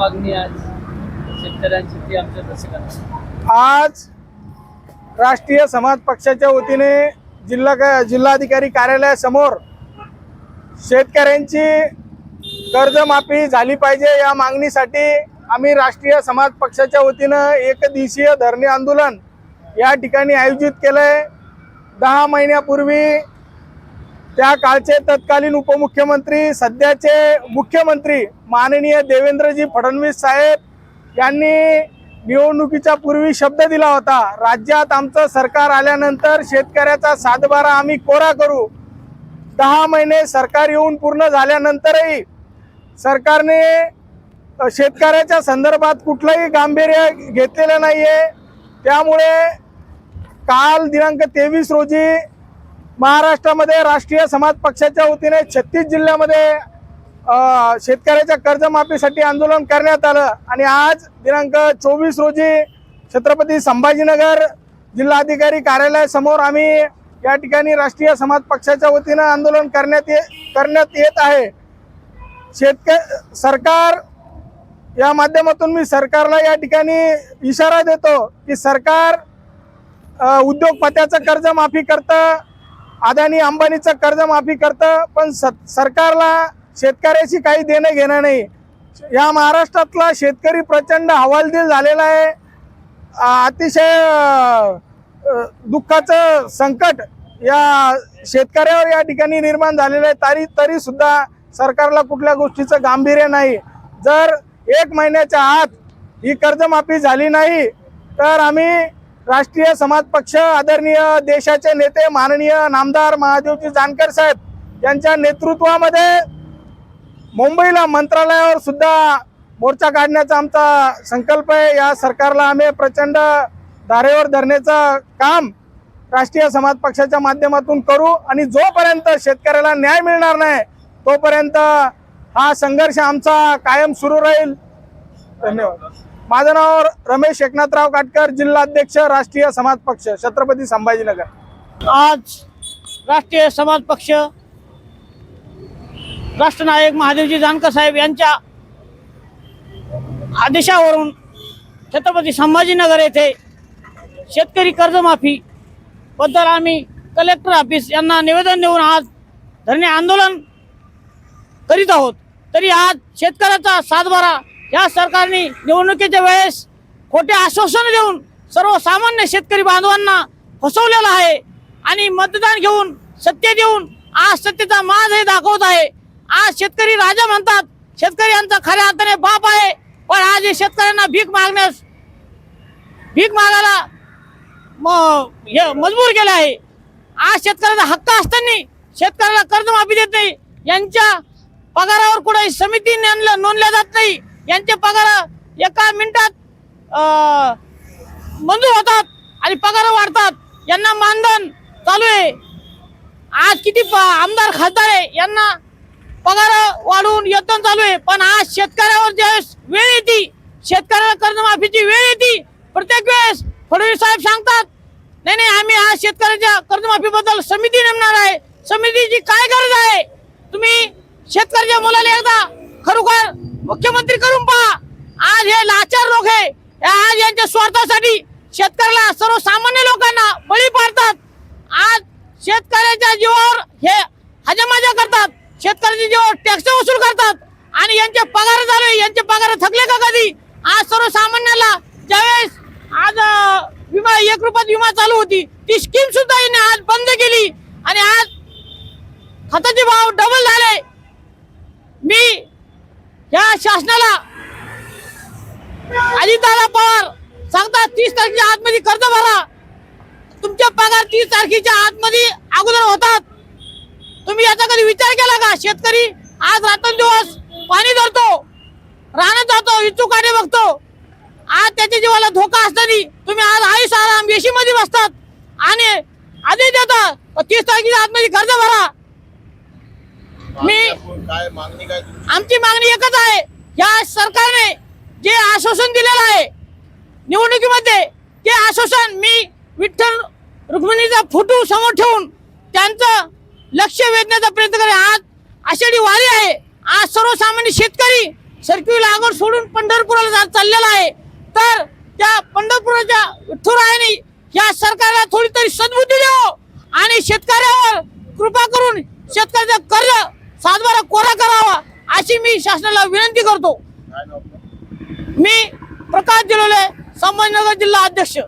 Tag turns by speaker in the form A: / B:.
A: मागणी आज. शेतकऱ्यांची ती आमच्या दर्शकांना.
B: आज राष्ट्रीय समाज पक्षाच्या वतीने जिल्हा का- जिल्हाधिकारी कार्यालयासमोर शेतकऱ्यांची कर्जमाफी झाली पाहिजे या मागणीसाठी आम्ही राष्ट्रीय समाज पक्षाच्या वतीनं एक दिवसीय धरणे आंदोलन या ठिकाणी आयोजित केलंय. दहा महिन्यापूर्वी त्या काळचे तत्कालीन उपमुख्यमंत्री सध्याचे मुख्यमंत्री माननीय देवेंद्रजी फडणवीस साहेब यांनी निवडणुकीच्या पूर्वी शब्द दिला होता राज्यात आमचं सरकार आल्यानंतर शेतकऱ्याचा सातबारा आम्ही कोरा करू. दहा महिने सरकार येऊन पूर्ण झाल्यानंतरही सरकारने शेतकऱ्याच्या संदर्भात कुठलंही गांभीर्य घेतलेलं नाही आहे त्यामुळे काल दिनांक तेवीस रोजी महाराष्ट्रामध्ये राष्ट्रीय समाज पक्षाच्या वतीने छत्तीस जिल्ह्यामध्ये शेतकऱ्याच्या कर्जमाफीसाठी आंदोलन करण्यात आलं. आणि आज दिनांक चोवीस रोजी छत्रपती संभाजीनगर जिल्हाधिकारी कार्यालयासमोर आम्ही या ठिकाणी राष्ट्रीय समाज पक्षाच्या वतीनं आंदोलन करण्यात ये करण्यात येत आहे. शेतक सरकार या माध्यमातून मी सरकारला या ठिकाणी इशारा देतो की सरकार उद्योगपत्याचं कर्ज माफी करतं. अदानी अंबानीचं कर्जमाफी करतं पण स सरकारला शेतकऱ्याशी काही देणं घेणं नाही. या महाराष्ट्रातला शेतकरी प्रचंड हवालदिल झालेला आहे. अतिशय दुःखाचं संकट या शेतकऱ्यावर या ठिकाणी निर्माण झालेलं आहे. तरी तरीसुद्धा सरकारला कुठल्या गोष्टीचं गांभीर्य नाही. जर एक महिन्याच्या आत ही कर्जमाफी झाली नाही तर आम्ही राष्ट्रीय समाज पक्ष आदरणीय देशाचे नेते माननीय नामदार महादेवजी जानकर साहेब यांच्या नेतृत्वामध्ये मुंबईला मंत्रालयावर सुद्धा मोर्चा काढण्याचा आमचा संकल्प आहे. या सरकारला आम्ही प्रचंड धारेवर धरण्याचं काम राष्ट्रीय समाज पक्षाच्या माध्यमातून करू आणि जोपर्यंत शेतकऱ्याला न्याय मिळणार नाही तोपर्यंत हा संघर्ष आमचा कायम सुरू राहील. धन्यवाद. माझं नाव रमेश एकनाथराव काटकर जिल्हाध्यक्ष राष्ट्रीय समाज पक्ष छत्रपती संभाजीनगर.
C: आज राष्ट्रीय समाज पक्ष राष्ट्रनायक महादेवजी जानकर साहेब यांच्या आदेशावरून छत्रपती संभाजीनगर येथे शेतकरी कर्जमाफी बद्दल आम्ही कलेक्टर ऑफिस यांना निवेदन देऊन आज धरणे आंदोलन करीत आहोत. तरी आज शेतकऱ्याचा सातबारा या सरकारने निवडणुकीच्या वेळेस खोटे आश्वासन देऊन सर्वसामान्य शेतकरी बांधवांना फसवलेलं आहे आणि मतदान घेऊन सत्य देऊन आज सत्तेचा माज हे दाखवत आहे. आज शेतकरी राजा म्हणतात शेतकरी यांचा खऱ्या हाताने बाप आहे पण आज हे शेतकऱ्यांना भीक मागण्यास भीक मागायला म- हे मजबूर केलं आहे. आज शेतकऱ्याचा हक्क असताना शेतकऱ्याला कर्जमाफी देत नाही. यांच्या पगारावर कुठे समिती नोंदल्या जात नाही. यांचे पगार एका मिनिटात मंजूर होतात आणि पगार वाढतात. यांना मानधन चालू आहे. आज किती प- आमदार खासदार आहे यांना पगार वाढवून वेतन चालू आहे. पण आज शेतकऱ्यावर ज्यावेळेस वेळ येते शेतकऱ्याला कर्जमाफीची वेळ येते प्रत्येक वेळेस फडणवीस साहेब सांगतात नाही नाही आम्ही आज शेतकऱ्याच्या कर्जमाफीबद्दल समिती नेमणार आहे. समितीची काय गरज आहे? तुम्ही शेतकऱ्याच्या मुलाला एकदा खरोखर मुख्यमंत्री करून पहा. आज हे लाचार लोक आहे हे आज यांच्या स्वार्थासाठी शेतकऱ्याला सर्वसामान्य लोकांना बळी पाडतात. आज शेतकऱ्याच्या जीवावर हे हजमाजा करतात. शेतकऱ्याच्या जीवावर टॅक्स वसूल करतात. आणि यांचे पगार झाले यांचे पगार थकले का कधी? आज सर्वसामान्याला ज्यावेळेस आज विमा एक रुपयात विमा चालू होती ती स्कीम सुद्धा यांनी आज बंद केली. आणि आज खताचे भाव डबल झाले. या शासनाला अजितदादा पवार सांगतात तीस तारखेच्या आतमध्ये कर्ज भरा. तुमच्या पगार तीस तारखेच्या आतमध्ये अगोदर होतात. तुम्ही याचा कधी विचार केला का? शेतकरी आज रात्रंदिवस पाणी धरतो राहण्यात जातो इच्छुकाने बघतो. आज त्याच्या जीवाला धोका असताना तुम्ही आज आयुष आराम एसी मध्ये बसतात. आणि आधी देता तीस तारखेच्या आतमध्ये कर्ज भरा. मी आमची मागणी एकच आहे. या सरकारने जे आश्वासन दिलेलं आहे निवडणुकीमध्ये ते आश्वासन मी विठ्ठल रुक्मिणीचा फोटो समोर ठेवून त्यांचं लक्ष वेधण्याचा प्रयत्न करेल आज आषाढी वारी आहे. आज सर्वसामान्य शेतकरी सरकी लागवड सोडून पंढरपुराला जात चाललेला आहे. तर त्या पंढरपुराच्या विठ्ठुरायाने या सरकारला थोडी तरी सद्बुद्धी द्यावं आणि शेतकऱ्यावर कृपा करून शेतकऱ्याचं कर्ज मी शासनाला विनंती करतो. मी प्रकाश दिलोले संभाजीनगर जिल्हा अध्यक्ष.